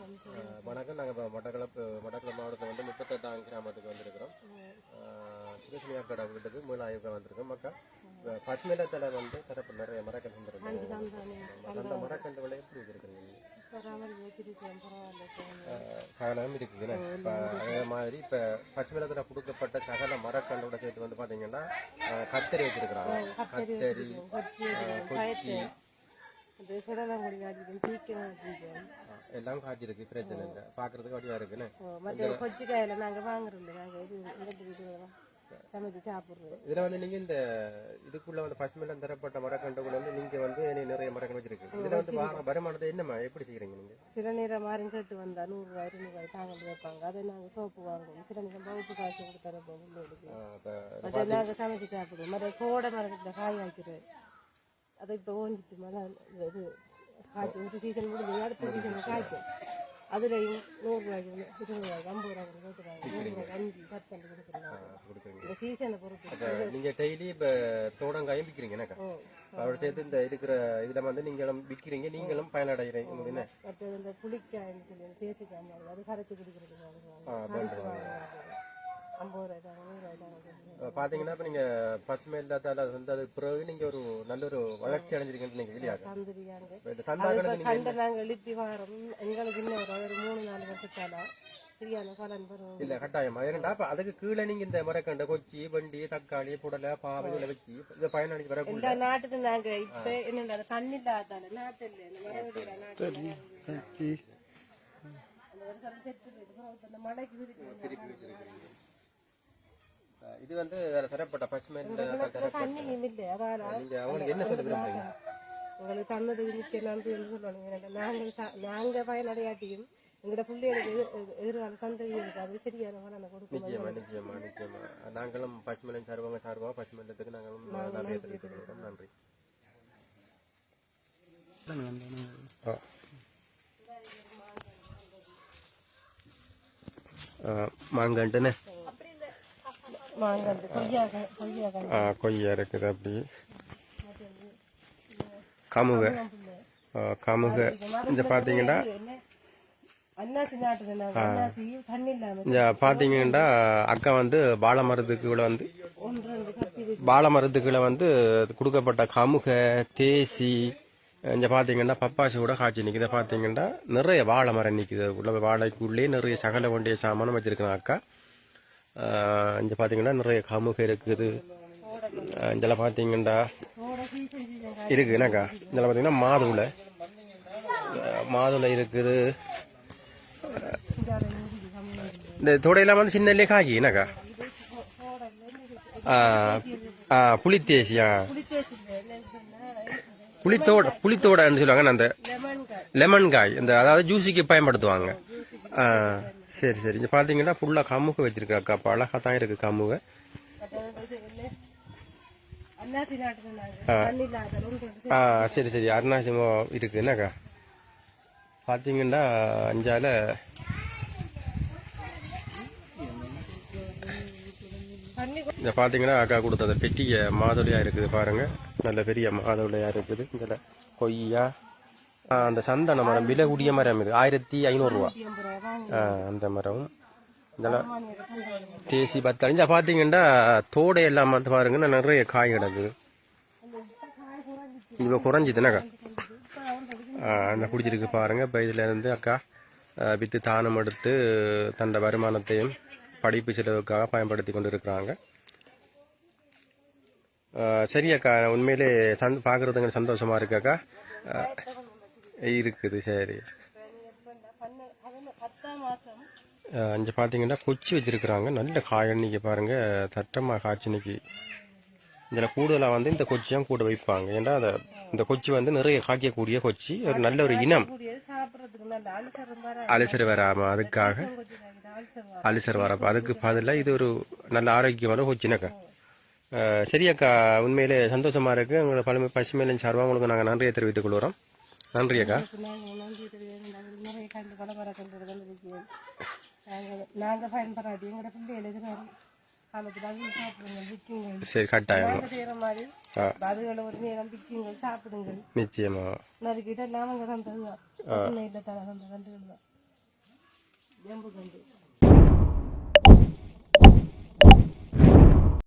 வணக்கம். நாங்கள் இப்போ மட்டக்களப்பு மட்டக்களப்பு மாவட்டத்தில் வந்து முப்பத்தெட்டாம் கிராமத்துக்கு வந்திருக்கிறோம். சிவசனியா கடை வீட்டுக்கு மூலாயுக்கு வந்திருக்கோம். மக்கள் இப்போ பசுமிடத்தில் வந்து கடப்பு நிறைய மரக்கன்று வந்துருக்கோம் அந்த மரக்கன்று விலை எப்படி இருக்கிறீங்க சகலம் இருக்குதுங்க இப்போ அதே மாதிரி இப்போ பசுமிளத்தில் கொடுக்கப்பட்ட சகல மரக்கண்டோட சேர்த்து வந்து பார்த்தீங்கன்னா கத்தரி வச்சிருக்கிறாங்க. கத்தரி கொச்சி அஹ், கொச்சி எல்லாம் காய்ச்சிருக்கு. பிரச்சனை இல்லை. பார்க்கறதுக்கு வடிவா இருக்குண்ணே மற்ற கொச்சிக்காயில நாங்க வாங்குறோம் நாங்க இது சமைச்சு சாப்பிடுறோம் இதுல வந்து இந்த இதுக்குள்ள வந்து பசுமையில தரப்பட்ட வந்து நீங்க வந்து நிறைய மரங்கள் வச்சிருக்கு இதுல வந்து வருமானத்தை என்னமா எப்படி செய்யறீங்க நீங்க? சில நேரம் மாறும் கேட்டு வந்தா நூறு ரூபாய் இருநூறு ரூபாய் தாங்கள் வைப்பாங்க அதை நாங்க சோப்பு வாங்குவோம். சில நேரம் பவுப்பு காசு கொடுத்து தரப்போம். பிள்ளைகளுக்கு ஆஹ் இப்ப மற்ற நாங்க சமைச்சு சாப்பிடுவோம். மற்ற கோடை மரத்துல காய் வைக்கிறது. அதை இப்போ ஓஞ்சிட்டு மழை இது காய்ச்சி ஒரு சீசன் முடிஞ்சு அடுத்த சீசன் காய்க்கும் அதுலயும் நூறு ரூபாய்க்கு இருபது ரூபாய்க்கு ஐம்பது ரூபாய்க்கு கொடுக்குறாங்க நூறு ரூபாய்க்கு அஞ்சு பத்து அஞ்சு கொடுக்குறாங்க இந்த சீசனை பொறுத்து இப்ப நீங்க டெய்லி இப்ப தோடங்காயும் விக்கிறீங்க என்னக்கா அதோட சேர்த்து இந்த இருக்கிற இதுல வந்து நீங்களும் விக்கிறீங்க நீங்களும் பயனடைகிறீங்க மற்றது இந்த புளிக்காய்னு சொல்லி பேசிக்காய் மாதிரி அது கரைச்சி குடிக்கிறதுக்கு வாங்குவாங்க. ஆஹ் கரைச்சி வாங்குவாங்க. ஐம்பது ரூபாய் தாங்க நூறு ரூபாய் தாங்க சொல்லி. இப்ப பாத்தீங்கன்னா இப்ப நீங்க பசுமை இல்லாதால வந்து அது பிறகு நீங்க ஒரு நல்ல ஒரு வளர்ச்சி அடைஞ்சிருக்கீங்கன்னு நீங்க வெளியாக நாங்க எழுப்பி வாரம். எங்களுக்கு இன்னும் ஒரு மூணு நாலு வருஷத்தால. சரியான பலன் பெறுவோம் இல்ல கட்டாயமா. ஏன்னா அப்ப அதுக்கு கீழே நீங்க இந்த மரக்கண்டை கொச்சி வண்டி தக்காளி புடலை பாவை இதுல வச்சு இதை பயனடைஞ்சு வரக்கூடிய இந்த நாட்டுக்கு நாங்க இப்ப என்ன தண்ணி இல்லாதால நாட்டு இல்ல. நாட்டு. அந்த மழைக்கு இது வந்து வேற தரப்பட்ட பசுமை அவங்களுக்கு என்ன சொல்ல விரும்புறீங்க உங்களுக்கு தந்தது மிக்க நன்றி என்று சொல்லணும் நாங்கள் சா- நாங்க பயனடையாட்டியும் எங்களோட பிள்ளைகளுக்கு எதிர்- எதிர்- எதிர்கால சந்ததிகளுக்கு அது சரியான பலனை கொடுக்கும் நிச்சயமா நிச்சயமா நிச்சயமா. நாங்களும் பசுமலன் சார்பாங்க சார்பாக பசுமலத்துக்கு நாங்களும் நன்றி தெரிவித்துக் கொள்கிறோம். நன்றி. ஆ. கொய்யா இருக்குது அப்படி. கமுக. கமுக. இந்த பார்த்தீங்கன்னா பார்த்தீங்கன்னா அக்கா வந்து வாழை மரத்துக்குள்ள வந்து. வாழை மரத்துக்குள்ள வந்து கொடுக்கப்பட்ட கமுக தேசி இங்க பாத்தீங்கன்னா பப்பாசி கூட காய்ச்சி நிக்குது. பாத்தீங்கன்னா நிறைய வாழை மரம் நிக்குது. உள்ள வாழைக்குள்ளே நிறைய சகல வேண்டிய சாமானும் வச்சிருக்காங்க அக்கா. இங்க பாத்தீங்கன்னா நிறைய கமுக இருக்குது. ஆஹ் இதெல்லாம் பாத்தீங்கன்னா கோடை சீசன் சீசன் இருக்கு. என்னக்கா? இதெல்லாம் பாத்தீங்கன்னா மாதுளை. மாதுளை இருக்குது. இந்த தொடையெல்லாம் வந்து சின்னலே காய்க்கு என்னக்கா? புளித்தேசியா? சொன்னா புளித்தோட புளித்தோடன்னு சொல்லுவாங்க அந்த லெமன் காய். இந்த அதாவது ஜூஸுக்கு பயன்படுத்துவாங்க. சரி சரி. இங்க பாத்தீங்கன்னா ஃபுல்லா கமுக வச்சிருக்காக்கா அப்ப அழகா தான் இருக்கு கமுக. இது ஆ சரி சரி. அருணாசிமம் இருக்கு. என்னக்கா? பாத்தீங்கன்னா அஞ்சால தண்ணி இந்த பாத்தீங்கன்னா அக்கா கொடுத்த பெட்டிய மாதுளையா இருக்குது பாருங்க. நல்ல பெரிய மாதுளையா இருக்குது. இதுல கொய்யா அந்த சந்தன மரம் விலை கூடிய மரம் இது ஆயிரத்தி ஐநூறுரூவா அந்த மரம் இதெல்லாம் தேசி பத்தாளி பார்த்தீங்கன்னா தோடை எல்லாம் வந்து பாருங்கன்னா நிறைய காய் கிடக்குது இப்போ குறைஞ்சிதுனாக்கா அந்த குடிச்சிருக்கு பாருங்கள் இப்போ இதுல இருந்து அக்கா விற்று தானம் எடுத்து தன்னோட வருமானத்தையும் படிப்பு செலவுக்காக பயன்படுத்தி கொண்டு இருக்கிறாங்க சரி அக்கா. உண்மையிலே சந் பார்க்குறதுங்க சந்தோஷமாக இருக்கு அக்கா. இருக்குது சரி. இங்கே பார்த்தீங்கன்னா கொச்சி வச்சுருக்குறாங்க. நல்ல காய் பாருங்கள் தட்டமாக தட்டமா காய்ச்சி இதில் கூடுதலாக வந்து இந்த கொச்சியும் கூட வைப்பாங்க. ஏன்னா அதை இந்த கொச்சி வந்து நிறைய காய்க்கக்கூடிய கொச்சி. ஒரு நல்ல ஒரு இனம். அலிசர் சாப்பிடுறதுக்கு வராம அதுக்காக. அலிசர் வரப்போ அதுக்கு பதிலாக இது ஒரு நல்ல ஆரோக்கியமான கொச்சினக்கா. சரியாக்கா சரி அக்கா உண்மையிலே சந்தோஷமாக இருக்குது உங்களோட பழமை பசுமையிலும் சார்பாக உங்களுக்கு நாங்கள் நன்றியை தெரிவித்துக் கொள்கிறோம். நன்றி அக்கா. நிறைய கண்டு பலபர கண்டு கொண்டிருக்கிறோம் நாங்கள் நாங்கள் பயன்படாது எங்களோட சாப்பிடுங்க விற்குங்கள் சரி கட்டாயம். நிச்சயமா. நறுக்கிட்ட தந்தது தான் பசுமை